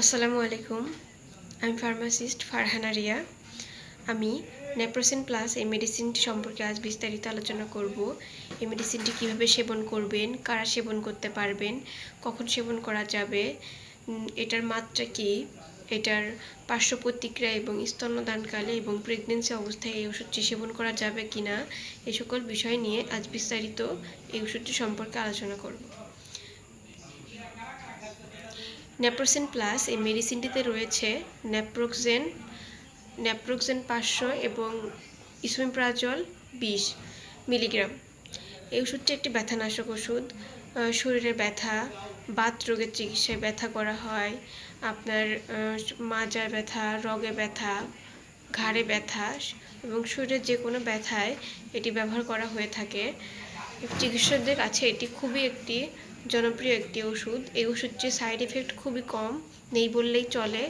আসসালামু আলাইকুম। আমি ফার্মাসিস্ট ফারহানা রিয়া আমি নেপ্রোসিন প্লাস এই মেডিসিনটি সম্পর্কে আজ বিস্তারিত আলোচনা করব। এই মেডিসিনটি কীভাবে সেবন করবেন, কারা সেবন করতে পারবেন, কখন সেবন করা যাবে এটার মাত্রা কি, এটার পার্শ্ব প্রতিক্রিয়া এবং স্তন্যদানকালে এবং প্রেগনেন্সি অবস্থায় এই ওষুধটি সেবন করা যাবে কিনা এই সকল বিষয় নিয়ে আজ বিস্তারিত এই ওষুধটি সম্পর্কে আলোচনা করব। নেপ্রোসেন প্লাস এই মেডিসিনটিতে রয়েছে নেপ্রোক্সেন নেপ্রোক্সেন পাঁচশো এবং ইসমিপ্রাজল বিশ মিলিগ্রাম। এই ওষুধটি একটি ব্যথানাশক ওষুধ। আহ, শরীরের ব্যথা বাত রোগের চিকিৎসায় ব্যথা করা হয় আপনার মাজার ব্যথা রগে ব্যথা ঘাড়ে ব্যথা এবং শরীরের যে কোনো ব্যথায় এটি ব্যবহার করা হয়ে থাকে। চিকিৎসকদের কাছে এটি খুবই একটি জনপ্রিয় একটি ওষুধ। এই ওষুধটির সাইড এফেক্ট খুবই কম, নেই বললেই চলে।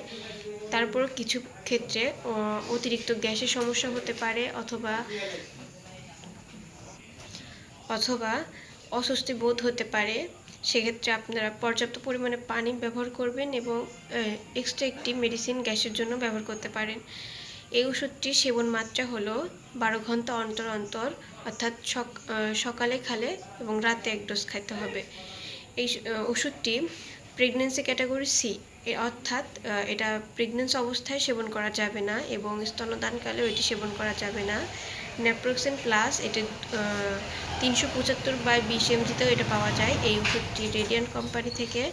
তারপর কিছু ক্ষেত্রে অতিরিক্ত গ্যাসের সমস্যা হতে পারে অথবা অথবা অস্বস্তি বোধ হতে পারে। সেক্ষেত্রে আপনারা পর্যাপ্ত পরিমাণে পানি ব্যবহার করবেন এবং এক্সট্রা একটি মেডিসিন গ্যাসের জন্য ব্যবহার করতে পারেন। এই ওষুধটির সেবন মাত্রা হলো বারো ঘণ্টা অন্তর অন্তর, অর্থাৎ সক- সকালে খালে এবং রাতে এক ডোজ খাইতে হবে। এই ওষুধটি প্রেগনেন্সি ক্যাটাগরি সি অর্থাৎ এটা প্রেগনেন্সি অবস্থায় সেবন করা যাবে না এবং স্তন্যদানকালেও এটি সেবন করা যাবে না। নেপ্রোক্সেন প্লাস এটা তিনশো পঁচাত্তর বাই বিশ এমজিতেও এটা পাওয়া যায়। এই ওষুধটি রেডিয়ান কোম্পানি থেকে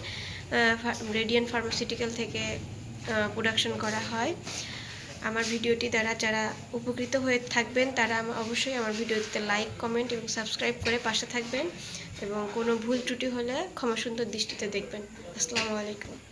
রেডিয়ান ফার্মাসিউটিক্যাল থেকে প্রোডাকশন করা হয়। আমার ভিডিওটি দ্বারা যারা উপকৃত হয়ে থাকবেন, তারা অবশ্যই আমার ভিডিওটিতে লাইক কমেন্ট এবং সাবস্ক্রাইব করে পাশে থাকবেন এবং কোনো ভুল ত্রুটি হলে ক্ষমাসুন্দর দৃষ্টিতে দেখবেন। আসসালামু আলাইকুম।